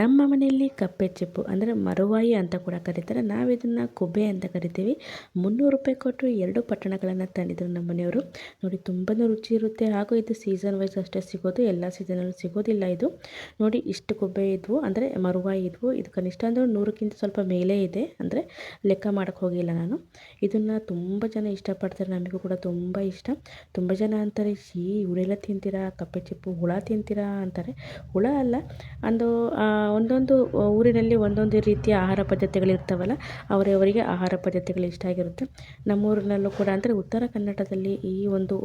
ನಮ್ಮ ಮನೆಯಲ್ಲಿ ಕಪ್ಪೆ ಚಿಪ್ಪು ಅಂದರೆ ಮರುವಾಯಿ ಅಂತ ಕೂಡ ಕರೀತಾರೆ. ನಾವು ಇದನ್ನು ಕುಬ್ಬೆ ಅಂತ ಕರಿತೀವಿ. ಮುನ್ನೂರು ರೂಪಾಯಿ ಕೊಟ್ಟು ಎರಡು ಪಟ್ಟಣಗಳನ್ನು ತಂದಿದ್ರು ನಮ್ಮ ಮನೆಯವರು. ನೋಡಿ ತುಂಬಾ ರುಚಿ ಇರುತ್ತೆ. ಹಾಗೂ ಇದು ಸೀಸನ್ ವೈಸ್ ಅಷ್ಟೇ ಸಿಗೋದು. ಎಲ್ಲ ಸೀಸನಲ್ಲೂ ಸಿಗೋದಿಲ್ಲ ಇದು. ನೋಡಿ, ಇಷ್ಟು ಕುಬ್ಬೆ ಇದ್ವು ಅಂದರೆ ಮರುವಾಯಿ ಇದ್ವು. ಇದು ಕನಿಷ್ಠ ಅಂದರೆ ನೂರಕ್ಕಿಂತ ಸ್ವಲ್ಪ ಮೇಲೆ ಇದೆ ಅಂದರೆ ಲೆಕ್ಕ ಮಾಡೋಕ್ಕೆ ಹೋಗಿಲ್ಲ ನಾನು. ಇದನ್ನು ತುಂಬ ಜನ ಇಷ್ಟಪಡ್ತಾರೆ. ನಮಗೂ ಕೂಡ ತುಂಬ ಇಷ್ಟ. ತುಂಬ ಜನ ಅಂತಾರೆ ಶೀ ಹುಳೆಲ್ಲ ತಿಂತೀರಾ? ಕಪ್ಪೆ ಚಿಪ್ಪು ಹುಳ ತಿಂತೀರಾ? ಅಂತಾರೆ. ಹುಳ ಅಲ್ಲ, ಒಂದು ಒಂದೊಂದು ಊರಿನಲ್ಲಿ ಒಂದೊಂದು ರೀತಿಯ ಆಹಾರ ಪದ್ಧತಿಗಳಿರ್ತಾವಲ್ಲ ಅವರವರಿಗೆ ಆಹಾರ ಪದ್ಧತಿಗಳು ಇಷ್ಟ ಆಗಿರುತ್ತೆ. ನಮ್ಮೂರಿನಲ್ಲೂ ಕೂಡ ಅಂದರೆ ಉತ್ತರ ಕನ್ನಡದಲ್ಲಿ ಈ ಒಂದು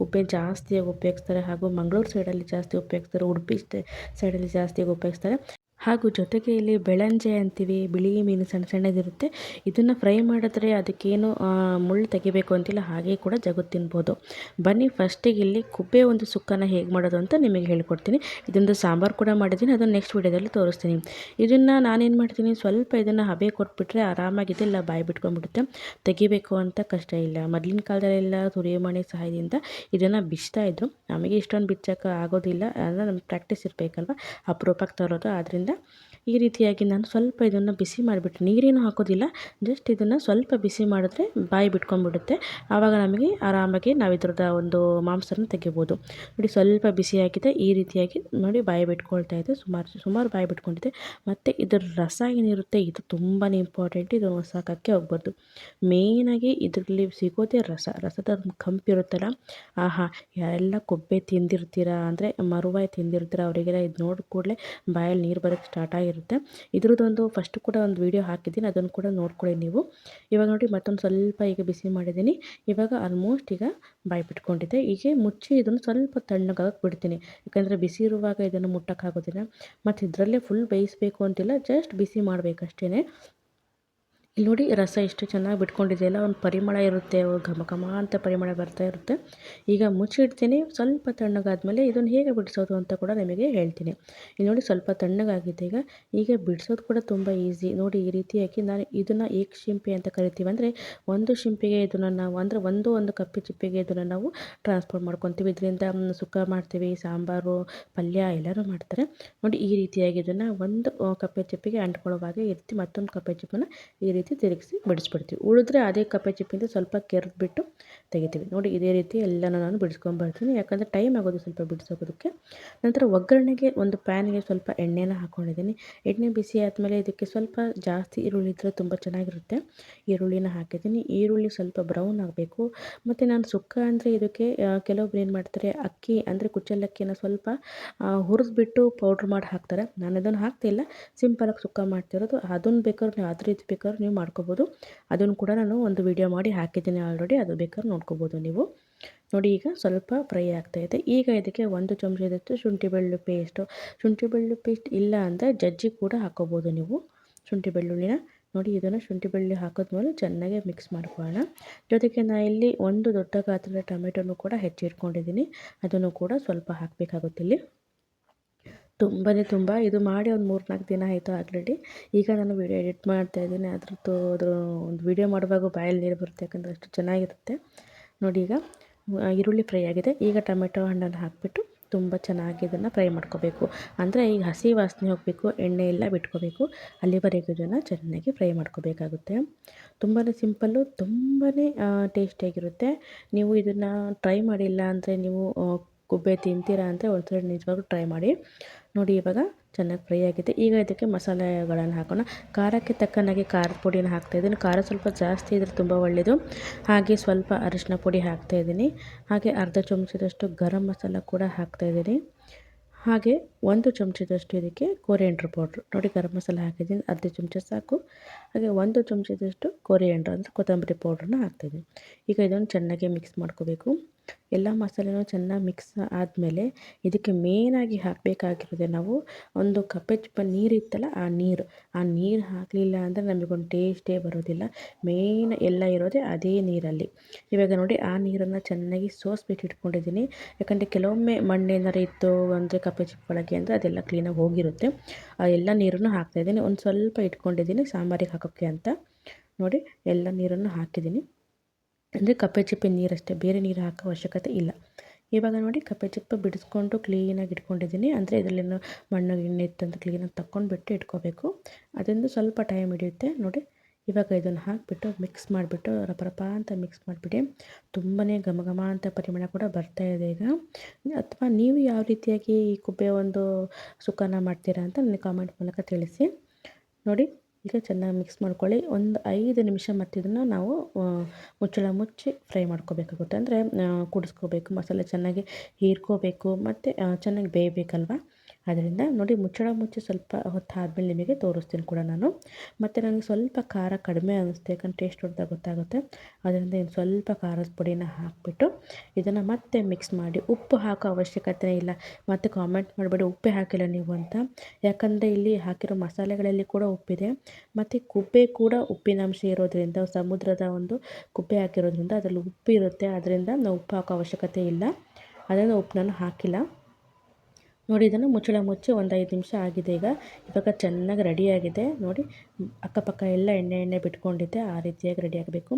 ಕುಬ್ಬೆ ಜಾಸ್ತಿಯಾಗಿ ಉಪಯೋಗಿಸ್ತಾರೆ ಹಾಗೂ ಮಂಗಳೂರು ಸೈಡಲ್ಲಿ ಜಾಸ್ತಿ ಉಪಯೋಗಿಸ್ತಾರೆ, ಉಡುಪಿ ಸೈಡಲ್ಲಿ ಜಾಸ್ತಿಯಾಗಿ ಉಪಯೋಗಿಸ್ತಾರೆ. ಹಾಗೂ ಜೊತೆಗೆ ಇಲ್ಲಿ ಬೆಳಂಜೆ ಅಂತೀವಿ, ಬಿಳಿ ಮೀನು ಸಣ್ಣ ಸಣ್ಣದಿರುತ್ತೆ. ಇದನ್ನು ಫ್ರೈ ಮಾಡಿದ್ರೆ ಅದಕ್ಕೇನು ಮುಳ್ಳು ತೆಗಿಬೇಕು ಅಂತಿಲ್ಲ, ಹಾಗೆ ಕೂಡ ಜಗು ತಿನ್ಬೋದು. ಬನ್ನಿ ಫಸ್ಟಿಗೆ ಇಲ್ಲಿ ಕುಬ್ಬೆ ಒಂದು ಸುಕ್ಕನ ಹೇಗೆ ಮಾಡೋದು ಅಂತ ನಿಮಗೆ ಹೇಳ್ಕೊಡ್ತೀನಿ. ಇದೊಂದು ಸಾಂಬಾರು ಕೂಡ ಮಾಡಿದ್ದೀನಿ, ಅದನ್ನು ನೆಕ್ಸ್ಟ್ ವೀಡಿಯೋದಲ್ಲಿ ತೋರಿಸ್ತೀನಿ. ಇದನ್ನು ನಾನೇನು ಮಾಡ್ತೀನಿ, ಸ್ವಲ್ಪ ಇದನ್ನು ಹಬೆ ಕೊಟ್ಬಿಟ್ರೆ ಆರಾಮಾಗಿ ಇದೆಲ್ಲ ಬಾಯಿ ಬಿಟ್ಕೊಂಡ್ಬಿಡುತ್ತೆ. ತೆಗಿಬೇಕು ಅಂತ ಕಷ್ಟ ಇಲ್ಲ. ಮೊದಲಿನ ಕಾಲದಲ್ಲೆಲ್ಲ ಸುರಿಯಮಣೆ ಸಹಾಯದಿಂದ ಇದನ್ನು ಬಿಚ್ತಾ ಇದ್ರು. ನಮಗೆ ಇಷ್ಟೊಂದು ಬಿಚ್ಚಕ್ಕೆ ಆಗೋದಿಲ್ಲ ಅಂದರೆ ನಮ್ಗೆ ಪ್ರಾಕ್ಟೀಸ್ ಇರಬೇಕಲ್ವ? ಅಪರೂಪಕ್ಕೆ ತರೋದು ಆದ್ದರಿಂದ ainda ಈ ರೀತಿಯಾಗಿ ನಾನು ಸ್ವಲ್ಪ ಇದನ್ನು ಬಿಸಿ ಮಾಡಿಬಿಟ್ಟು, ನೀರೇನು ಹಾಕೋದಿಲ್ಲ ಜಸ್ಟ್ ಇದನ್ನು ಸ್ವಲ್ಪ ಬಿಸಿ ಮಾಡಿದ್ರೆ ಬಾಯಿ ಬಿಟ್ಕೊಂಡ್ಬಿಡುತ್ತೆ. ಆವಾಗ ನಮಗೆ ಆರಾಮಾಗಿ ನಾವು ಇದ್ರದ್ದು ಒಂದು ಮಾಂಸನ ತೆಗಿಬೋದು. ನೋಡಿ, ಸ್ವಲ್ಪ ಬಿಸಿಯಾಗಿದೆ, ಈ ರೀತಿಯಾಗಿ ನೋಡಿ ಬಾಯಿ ಬಿಟ್ಕೊಳ್ತಾ ಇದೆ. ಸುಮಾರು ಸುಮಾರು ಬಾಯಿ ಬಿಟ್ಕೊಂಡಿದೆ. ಮತ್ತು ಇದರ ರಸ ಏನಿರುತ್ತೆ ಇದು ತುಂಬಾ ಇಂಪಾರ್ಟೆಂಟ್ ಇದು ಸಾಕೋಕ್ಕೆ ಹೋಗ್ಬಾರ್ದು. ಮೇಯ್ನಾಗಿ ಇದರಲ್ಲಿ ಸಿಗೋದೇ ರಸ, ರಸದ ಕಂಪಿರುತ್ತಲ್ಲ ಆಹಾ ಯಾರೆಲ್ಲ ಕೊಬ್ಬೆ ತಿಂದಿರ್ತೀರಾ ಅಂದರೆ, ಮರುವಾಯಿ ತಿಂದಿರ್ತೀರ ಅವರಿಗೆಲ್ಲ ಇದು ನೋಡಿ ಕೂಡಲೇ ಬಾಯಲ್ಲಿ ನೀರು ಬರೋಕ್ಕೆ ಸ್ಟಾರ್ಟ್ ಆಗಿರುತ್ತೆ. ಇದ್ರದ್ದೊಂದು ಫಸ್ಟ್ ಕೂಡ ಒಂದು ವೀಡಿಯೋ ಹಾಕಿದ್ದೀನಿ. ಅದನ್ನು ಕೂಡ ನೋಡ್ಕೊಳ್ಳಿ ನೀವು. ಇವಾಗ ನೋಡಿ ಮತ್ತೊಂದು ಸ್ವಲ್ಪ ಈಗ ಬಿಸಿ ಮಾಡಿದ್ದೀನಿ. ಇವಾಗ ಆಲ್ಮೋಸ್ಟ್ ಈಗ ಬಾಯಿ ಬಿಟ್ಕೊಂಡಿದ್ದೆ ಹೀಗೆ ಮುಚ್ಚಿ ಇದನ್ನು ಸ್ವಲ್ಪ ತಣ್ಣಗಾಗಕ್ಕೆ ಬಿಡ್ತೀನಿ. ಯಾಕಂದರೆ ಬಿಸಿ ಇರುವಾಗ ಇದನ್ನು ಮುಟ್ಟೋಕ್ಕಾಗೋದಿಲ್ಲ. ಮತ್ತು ಇದರಲ್ಲೇ ಫುಲ್ ಬೇಯಿಸಬೇಕು ಅಂತಿಲ್ಲ. ಜಸ್ಟ್ ಬಿಸಿ ಮಾಡಬೇಕಷ್ಟೇ ಇಲ್ಲಿ ನೋಡಿ ರಸ ಎಷ್ಟು ಚೆನ್ನಾಗಿ ಬಿಟ್ಕೊಂಡಿದೆಯಲ್ಲ ಒಂದು ಪರಿಮಳ ಇರುತ್ತೆ ಘಮ ಘಮ ಅಂತ ಪರಿಮಳ ಬರ್ತಾ ಇರುತ್ತೆ. ಈಗ ಮುಚ್ಚಿಡ್ತೀನಿ ಸ್ವಲ್ಪ ತಣ್ಣಗಾದ್ಮೇಲೆ ಇದನ್ನು ಹೇಗೆ ಬಿಡಿಸೋದು ಅಂತ ಕೂಡ ನಿಮಗೆ ಹೇಳ್ತೀನಿ. ಇಲ್ಲಿ ನೋಡಿ ಸ್ವಲ್ಪ ತಣ್ಣಗಾಗಿದೆ ಈಗ. ಈಗ ಬಿಡಿಸೋದು ಕೂಡ ತುಂಬ ಈಸಿ. ನೋಡಿ ಈ ರೀತಿಯಾಗಿ ನಾನು ಇದನ್ನು ಏಕ್ ಶಿಂಪಿ ಅಂತ ಕರಿತೀವಿ. ಅಂದರೆ ಒಂದು ಶಿಂಪಿಗೆ ಇದನ್ನು ನಾವು, ಅಂದರೆ ಒಂದು ಒಂದು ಕಪ್ಪೆ ಚಿಪ್ಪಿಗೆ ಇದನ್ನು ನಾವು ಟ್ರಾನ್ಸ್ಫರ್ ಮಾಡ್ಕೊತೀವಿ. ಇದರಿಂದ ಸುಕ್ಕ ಮಾಡ್ತೀವಿ, ಸಾಂಬಾರು, ಪಲ್ಯ ಎಲ್ಲರೂ ಮಾಡ್ತಾರೆ. ನೋಡಿ ಈ ರೀತಿಯಾಗಿ ಇದನ್ನು ಒಂದು ಕಪ್ಪೆ ಚಿಪ್ಪಿಗೆ ಅಂಟ್ಕೊಳ್ಳೋವಾಗ ಈ ರೀತಿ ಮತ್ತೊಂದು ಕಪ್ಪೆ ಚಿಪ್ಪನ್ನು ಈ ರೀತಿ ರೀತಿ ತಿರುಗಿಸಿ ಬಿಡಿಸ್ಬಿಡ್ತೀವಿ. ಉಳಿದ್ರೆ ಅದೇ ಕಪ್ಪೆ ಚಿಪ್ಪಿಂದ ಸ್ವಲ್ಪ ಕೆರೆದ್ಬಿಟ್ಟು ತೆಗಿತೀವಿ. ನೋಡಿ, ಇದೇ ರೀತಿ ಎಲ್ಲನೂ ನಾನು ಬಿಡಿಸ್ಕೊಂಬರ್ತೀನಿ ಯಾಕಂದರೆ ಟೈಮ್ ಆಗೋದು ಸ್ವಲ್ಪ ಬಿಡಿಸೋದಕ್ಕೆ. ನಂತರ ಒಗ್ಗರಣೆಗೆ ಒಂದು ಪ್ಯಾನಿಗೆ ಸ್ವಲ್ಪ ಎಣ್ಣೆನ ಹಾಕ್ಕೊಂಡಿದ್ದೀನಿ ಎಣ್ಣೆ ಬಿಸಿ ಆದಮೇಲೆ ಇದಕ್ಕೆ ಸ್ವಲ್ಪ ಜಾಸ್ತಿ ಈರುಳ್ಳಿ ಇದ್ದರೆ ತುಂಬ ಚೆನ್ನಾಗಿರುತ್ತೆ. ಈರುಳ್ಳಿನ ಹಾಕಿದ್ದೀನಿ. ಈರುಳ್ಳಿ ಸ್ವಲ್ಪ ಬ್ರೌನ್ ಆಗಬೇಕು. ಮತ್ತು ನಾನು ಸುಕ್ಕ ಅಂದರೆ ಇದಕ್ಕೆ ಕೆಲವೊಬ್ರು ಏನು ಮಾಡ್ತಾರೆ, ಅಕ್ಕಿ ಅಂದರೆ ಕುಚ್ಚಲಕ್ಕಿನ ಸ್ವಲ್ಪ ಹುರಿದ್ಬಿಟ್ಟು ಪೌಡ್ರ್ ಮಾಡಿ ಹಾಕ್ತಾರೆ. ನಾನು ಅದನ್ನು ಹಾಕ್ತಿಲ್ಲ. ಸಿಂಪಲಾಗಿ ಸುಕ್ಕ ಮಾಡ್ತಿರೋದು. ಅದನ್ನು ಬೇಕಾದ್ರೆ ನೀವು ಅದ್ರ ರೀತಿ ಬೇಕಾದ್ರೆ ನೀವು ಮಾಡ್ಕೋಬೋದು. ಅದನ್ನು ಕೂಡ ನಾನು ಒಂದು ವಿಡಿಯೋ ಮಾಡಿ ಹಾಕಿದ್ದೀನಿ ಆಲ್ರೆಡಿ ಅದು ಬೇಕಾದ್ರೆ ನೋಡ್ಕೋಬೋದು ನೀವು. ನೋಡಿ ಈಗ ಸ್ವಲ್ಪ ಫ್ರೈ ಇದೆ. ಈಗ ಇದಕ್ಕೆ ಒಂದು ಚಮಚದಷ್ಟು ಶುಂಠಿ ಬೆಳ್ಳುಳ್ಳಿ ಪೇಸ್ಟು ಶುಂಠಿ ಬೆಳ್ಳುಳ್ಳಿ ಪೇಸ್ಟ್ ಇಲ್ಲ ಅಂದರೆ ಜಜ್ಜಿ ಕೂಡ ಹಾಕೋಬೋದು ನೀವು. ಶುಂಠಿ ಬೆಳ್ಳುಳ್ಳಿನ ನೋಡಿ ಇದನ್ನು ಶುಂಠಿ ಬೆಳ್ಳುಳ್ಳಿ ಹಾಕಿದ್ಮೇಲೆ ಚೆನ್ನಾಗಿ ಮಿಕ್ಸ್ ಮಾಡ್ಕೊಳ್ಳೋಣ. ಜೊತೆಗೆ ನಾನು ಇಲ್ಲಿ ಒಂದು ದೊಡ್ಡ ಗಾತ್ರದ ಟೊಮೆಟೊನು ಕೂಡ ಹೆಚ್ಚಿಟ್ಕೊಂಡಿದ್ದೀನಿ. ಅದನ್ನು ಕೂಡ ಸ್ವಲ್ಪ ಹಾಕಬೇಕಾಗುತ್ತೆ ಇಲ್ಲಿ. ತುಂಬಾ ತುಂಬ. ಇದು ಮಾಡಿ ಒಂದು ಮೂರು ನಾಲ್ಕು ದಿನ ಆಯಿತು ಆಲ್ರೆಡಿ ಈಗ ನಾನು ವೀಡಿಯೋ ಎಡಿಟ್ ಮಾಡ್ತಾ ಇದ್ದೀನಿ. ಅದ್ರದ್ದು ಅದ್ರ ಒಂದು ವೀಡಿಯೋ ಮಾಡುವಾಗ ಬಾಯಲ್ಲಿ ನೀರು ಬರುತ್ತೆ, ಯಾಕಂದರೆ ಅಷ್ಟು ಚೆನ್ನಾಗಿರುತ್ತೆ. ನೋಡಿ ಈಗ ಈರುಳ್ಳಿ ಫ್ರೈ ಆಗಿದೆ. ಈಗ ಟೊಮೆಟೊ ಹಣ್ಣನ್ನು ಹಾಕಿಬಿಟ್ಟು ತುಂಬ ಚೆನ್ನಾಗಿ ಇದನ್ನು ಫ್ರೈ ಮಾಡ್ಕೋಬೇಕು. ಅಂದರೆ ಈಗ ಹಸಿ ವಾಸನೆ ಹೋಗಬೇಕು, ಎಣ್ಣೆ ಎಲ್ಲ ಬಿಟ್ಕೋಬೇಕು. ಅಲ್ಲಿವರೆಗೂ ಇದನ್ನು ಚೆನ್ನಾಗಿ ಫ್ರೈ ಮಾಡ್ಕೋಬೇಕಾಗುತ್ತೆ. ತುಂಬಾ ಸಿಂಪಲ್ಲು ತುಂಬಾ ಟೇಸ್ಟಿಯಾಗಿರುತ್ತೆ ನೀವು ಇದನ್ನು ಟ್ರೈ ಮಾಡಿಲ್ಲ ಅಂದರೆ ನೀವು ಗುಬ್ಬೆ ತಿಂತೀರಾ ಅಂದರೆ ಒಂದ್ಸರಿ ನಿಜವಾಗ್ಲೂ ಟ್ರೈ ಮಾಡಿ. ನೋಡಿ ಇವಾಗ ಚೆನ್ನಾಗಿ ಫ್ರೈ ಆಗಿದೆ. ಈಗ ಇದಕ್ಕೆ ಮಸಾಲೆಗಳನ್ನು ಹಾಕೋಣ. ಖಾರಕ್ಕೆ ತಕ್ಕನಾಗಿ ಖಾರದ ಪುಡಿನ ಹಾಕ್ತಾಯಿದ್ದೀನಿ ಖಾರ ಸ್ವಲ್ಪ ಜಾಸ್ತಿ ಇದ್ರೆ ತುಂಬ ಒಳ್ಳೆಯದು ಹಾಗೆ ಸ್ವಲ್ಪ ಅರಿಶಿನ ಪುಡಿ ಹಾಕ್ತಾಯಿದ್ದೀನಿ ಹಾಗೆ ಅರ್ಧ ಚಮಚದಷ್ಟು ಗರಂ ಮಸಾಲ ಕೂಡ ಹಾಕ್ತಾಯಿದ್ದೀನಿ ಹಾಗೆ ಒಂದು ಚಮಚದಷ್ಟು ಇದಕ್ಕೆ ಕೋರಿಯಂಡ್ರ್ ಪೌಡ್ರ್ ನೋಡಿ ಗರಂ ಮಸಾಲ ಹಾಕಿದ್ದೀನಿ. ಅರ್ಧ ಚಮಚ ಸಾಕು. ಹಾಗೆ ಒಂದು ಚಮಚದಷ್ಟು ಕೋರಿಯಂಡ್ರ್ ಅಂದರೆ ಕೊತ್ತಂಬರಿ ಪೌಡ್ರನ್ನ ಹಾಕ್ತಾಯಿದ್ದೀನಿ ಈಗ ಇದನ್ನು ಚೆನ್ನಾಗಿ ಮಿಕ್ಸ್ ಮಾಡ್ಕೋಬೇಕು. ಎಲ್ಲ ಮಸಾಲೆನೂ ಚೆನ್ನಾಗಿ ಮಿಕ್ಸ್ ಆದಮೇಲೆ ಇದಕ್ಕೆ ಮೇನಾಗಿ ಹಾಕಬೇಕಾಗಿರೋದೆ ನಾವು ಒಂದು ಕಪ್ಪೆ ಚಿಪ್ಪ ನೀರು ಇತ್ತಲ್ಲ ಆ ನೀರು. ಆ ನೀರು ಹಾಕಲಿಲ್ಲ ಅಂದರೆ ನಮಗೊಂದು ಟೇಸ್ಟೇ ಬರೋದಿಲ್ಲ. ಮೇನ್ ಎಲ್ಲ ಇರೋದೇ ಅದೇ ನೀರಲ್ಲಿ. ಇವಾಗ ನೋಡಿ ಆ ನೀರನ್ನು ಚೆನ್ನಾಗಿ ಸೋಸ್ಬಿಟ್ಟು ಇಟ್ಕೊಂಡಿದ್ದೀನಿ. ಯಾಕಂದರೆ ಕೆಲವೊಮ್ಮೆ ಮಣ್ಣೇನಾರು ಇತ್ತು ಅಂದರೆ ಕಪ್ಪೆ ಚಿಪ್ಪ ಒಳಗೆ ಅಂದರೆ ಅದೆಲ್ಲ ಕ್ಲೀನಾಗಿ ಹೋಗಿರುತ್ತೆ. ಆ ಎಲ್ಲ ನೀರನ್ನು ಹಾಕ್ತಾಯಿದ್ದೀನಿ ಒಂದು ಸ್ವಲ್ಪ ಇಟ್ಕೊಂಡಿದ್ದೀನಿ ಸಾಂಬಾರಿಗೆ ಹಾಕೋಕ್ಕೆ ಅಂತ. ನೋಡಿ ಎಲ್ಲ ನೀರನ್ನು ಹಾಕಿದ್ದೀನಿ. ಅಂದರೆ ಕಪ್ಪೆ ಚಿಪ್ಪೆ ನೀರಷ್ಟೇ, ಬೇರೆ ನೀರು ಹಾಕೋ ಅವಶ್ಯಕತೆ ಇಲ್ಲ. ಇವಾಗ ನೋಡಿ ಕಪ್ಪೆ ಚಿಪ್ಪು ಬಿಡಿಸ್ಕೊಂಡು ಕ್ಲೀನಾಗಿ ಇಟ್ಕೊಂಡಿದ್ದೀನಿ. ಅಂದರೆ ಇದರಲ್ಲೇನೋ ಮಣ್ಣು ಗಿಣ್ಣು ಇತ್ತಂತ ಕ್ಲೀನಾಗಿ ತಕ್ಕೊಂಡ್ಬಿಟ್ಟು ಇಟ್ಕೋಬೇಕು. ಅದರಿಂದ ಸ್ವಲ್ಪ ಟೈಮ್ ಹಿಡಿಯುತ್ತೆ. ನೋಡಿ, ಇವಾಗ ಇದನ್ನು ಹಾಕಿಬಿಟ್ಟು ಮಿಕ್ಸ್ ಮಾಡಿಬಿಟ್ಟು, ರಪರಪ ರಪ ಅಂತ ಮಿಕ್ಸ್ ಮಾಡಿಬಿಡಿ. ತುಂಬಾ ಘಮ ಘಮ ಅಂತ ಪರಿಮಳ ಕೂಡ ಬರ್ತಾ ಇದೆ ಈಗ. ಅಥವಾ ನೀವು ಯಾವ ರೀತಿಯಾಗಿ ಈ ಕುಬ್ಬೆ ಒಂದು ಸುಖನ ಮಾಡ್ತೀರಾ ಅಂತ ನನಗೆ ಕಾಮೆಂಟ್ ಮೂಲಕ ತಿಳಿಸಿ. ನೋಡಿ ಈಗ ಚೆನ್ನಾಗಿ ಮಿಕ್ಸ್ ಮಾಡ್ಕೊಳ್ಳಿ. ಒಂದು ಐದು ನಿಮಿಷ ಮತ್ತಿದನ್ನು ನಾವು ಮುಚ್ಚಳ ಮುಚ್ಚಿ ಫ್ರೈ ಮಾಡ್ಕೋಬೇಕಾಗುತ್ತೆ. ಅಂದರೆ ಕುಡಿಸ್ಕೋಬೇಕು. ಮಸಾಲೆ ಚೆನ್ನಾಗಿ ಹೀರ್ಕೋಬೇಕು. ಮತ್ತು ಚೆನ್ನಾಗಿ ಬೇಯಬೇಕಲ್ವ? ಅದರಿಂದ ನೋಡಿ ಮುಚ್ಚಳ ಮುಚ್ಚಿ ಸ್ವಲ್ಪ ಹೊತ್ತು ಆದಮೇಲೆ ನಿಮಗೆ ತೋರಿಸ್ತೀನಿ ಕೂಡ ನಾನು. ಮತ್ತು ನನಗೆ ಸ್ವಲ್ಪ ಖಾರ ಕಡಿಮೆ ಅನ್ನಿಸ್ತು ಯಾಕಂದ್ರೆ ಟೇಸ್ಟ್ ಹೊಡೆದ ಗೊತ್ತಾಗುತ್ತೆ. ಅದರಿಂದ ಇನ್ನು ಸ್ವಲ್ಪ ಖಾರದ ಪುಡಿನ ಹಾಕಿಬಿಟ್ಟು ಇದನ್ನು ಮತ್ತೆ ಮಿಕ್ಸ್ ಮಾಡಿ. ಉಪ್ಪು ಹಾಕೋ ಅವಶ್ಯಕತೆ ಇಲ್ಲ. ಮತ್ತು ಕಾಮೆಂಟ್ ಮಾಡಬೇಡಿ, ಉಪ್ಪೇ ಹಾಕಿಲ್ಲ ನೀವು ಅಂತ. ಯಾಕಂದರೆ ಇಲ್ಲಿ ಹಾಕಿರೋ ಮಸಾಲೆಗಳಲ್ಲಿ ಕೂಡ ಉಪ್ಪಿದೆ. ಮತ್ತು ಕುಬ್ಬೆ ಕೂಡ ಉಪ್ಪಿನಾಂಶ ಇರೋದರಿಂದ, ಸಮುದ್ರದ ಒಂದು ಕುಬ್ಬೆ ಹಾಕಿರೋದ್ರಿಂದ ಅದರಲ್ಲಿ ಉಪ್ಪು ಇರುತ್ತೆ. ಅದರಿಂದ ನಾವು ಉಪ್ಪು ಹಾಕೋ ಅವಶ್ಯಕತೆ ಇಲ್ಲ. ಅದರಿಂದ ಉಪ್ಪು ನಾನು ಹಾಕಿಲ್ಲ. ನೋಡಿ, ಇದನ್ನು ಮುಚ್ಚಳ ಮುಚ್ಚಿ ಒಂದು ಐದು ನಿಮಿಷ ಆಗಿದೆ ಈಗ. ಇವಾಗ ಚೆನ್ನಾಗಿ ರೆಡಿಯಾಗಿದೆ ನೋಡಿ, ಅಕ್ಕಪಕ್ಕ ಎಲ್ಲ ಎಣ್ಣೆ ಎಣ್ಣೆ ಬಿಟ್ಕೊಂಡಿದ್ದೆ. ಆ ರೀತಿಯಾಗಿ ರೆಡಿ ಆಗಬೇಕು.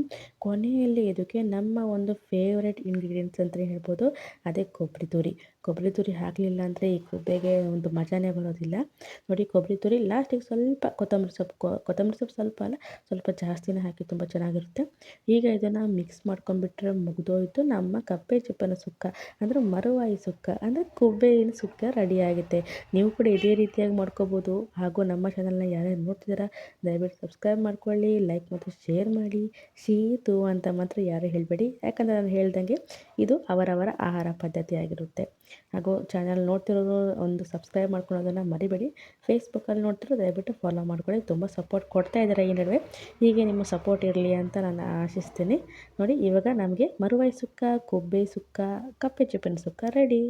ಕೊನೆಯಲ್ಲಿ ಇದಕ್ಕೆ ನಮ್ಮ ಒಂದು ಫೇವ್ರೆಟ್ ಇಂಗ್ರೀಡಿಯೆಂಟ್ಸ್ ಅಂತಲೇ ಹೇಳ್ಬೋದು. ಅದೇ ಕೊಬ್ಬರಿ ತುರಿ. ಕೊಬ್ಬರಿ ತುರಿ ಹಾಕಲಿಲ್ಲ ಅಂದರೆ ಈ ಕುಬ್ಬೆಗೆ ಒಂದು ಮಜಾನೇ ಬರೋದಿಲ್ಲ. ನೋಡಿ ಕೊಬ್ಬರಿ ತುರಿ ಲಾಸ್ಟಿಗೆ ಸ್ವಲ್ಪ ಕೊತ್ತಂಬರಿ ಸೊಪ್ಪು ಕೊತ್ತಂಬರಿ ಸೊಪ್ಪು ಸ್ವಲ್ಪ ಅಲ್ಲ, ಸ್ವಲ್ಪ ಜಾಸ್ತಿನೇ ಹಾಕಿ ತುಂಬ ಚೆನ್ನಾಗಿರುತ್ತೆ. ಈಗ ಇದನ್ನು ಮಿಕ್ಸ್ ಮಾಡ್ಕೊಂಡ್ಬಿಟ್ರೆ ಮುಗಿದೋಯ್ತು. ನಮ್ಮ ಕಪ್ಪೆ ಚಿಪ್ಪನ ಸುಕ್ಕ ಅಂದರೆ ಮರುವಾಯಿ ಸುಕ್ಕ ಅಂದರೆ ಕೊಬ್ಬೆಯಿನ ಸುಕ್ಕ ರೆಡಿಯಾಗುತ್ತೆ ನೀವು ಕೂಡ ಇದೇ ರೀತಿಯಾಗಿ ಮಾಡ್ಕೋಬೋದು. ಹಾಗೂ ನಮ್ಮ ಚಾನಲ್ನ ಯಾರ್ಯಾರು ನೋಡ್ತಿದ್ದೀರಾ ದಯವಿಟ್ಟು ಸಬ್ಸ್ಕ್ರೈಬ್ ಮಾಡ್ಕೊಳ್ಳಿ ಲೈಕ್ ಮತ್ತು ಶೇರ್ ಮಾಡಿ. ಶೀತು ಅಂತ ಮಾತ್ರ ಯಾರೂ ಹೇಳಬೇಡಿ. ಯಾಕಂದರೆ ನಾನು ಹೇಳ್ದಂಗೆ ಇದು ಅವರವರ ಆಹಾರ ಪದ್ಧತಿ ಆಗಿರುತ್ತೆ ಹಾಗೂ ಚಾನಲ್ ನೋಡ್ತಿರೋರು ಒಂದು ಸಬ್ಸ್ಕ್ರೈಬ್ ಮಾಡ್ಕೊಳ್ಳೋದನ್ನು ಮರಿಬೇಡಿ. ಫೇಸ್ಬುಕ್ಕಲ್ಲಿ ನೋಡ್ತಿರೋ ದಯವಿಟ್ಟು ಫಾಲೋ ಮಾಡ್ಕೊಳ್ಳಿ. ತುಂಬ ಸಪೋರ್ಟ್ ಕೊಡ್ತಾ ಇದ್ದಾರೆ ಈ ನಡುವೆ. ಹೀಗೆ ನಿಮ್ಮ ಸಪೋರ್ಟ್ ಇರಲಿ ಅಂತ ನಾನು ಆಶಿಸ್ತೀನಿ. ನೋಡಿ, ಇವಾಗ ನಮಗೆ ಮರುವಾಯಿ ಸುಕ್ಕ ಕೊಬ್ಬೆ ಸುಕ್ಕ, ಕಪ್ಪೆ ಚಿಪ್ಪಿನ ಸುಕ್ಕ ರೆಡಿ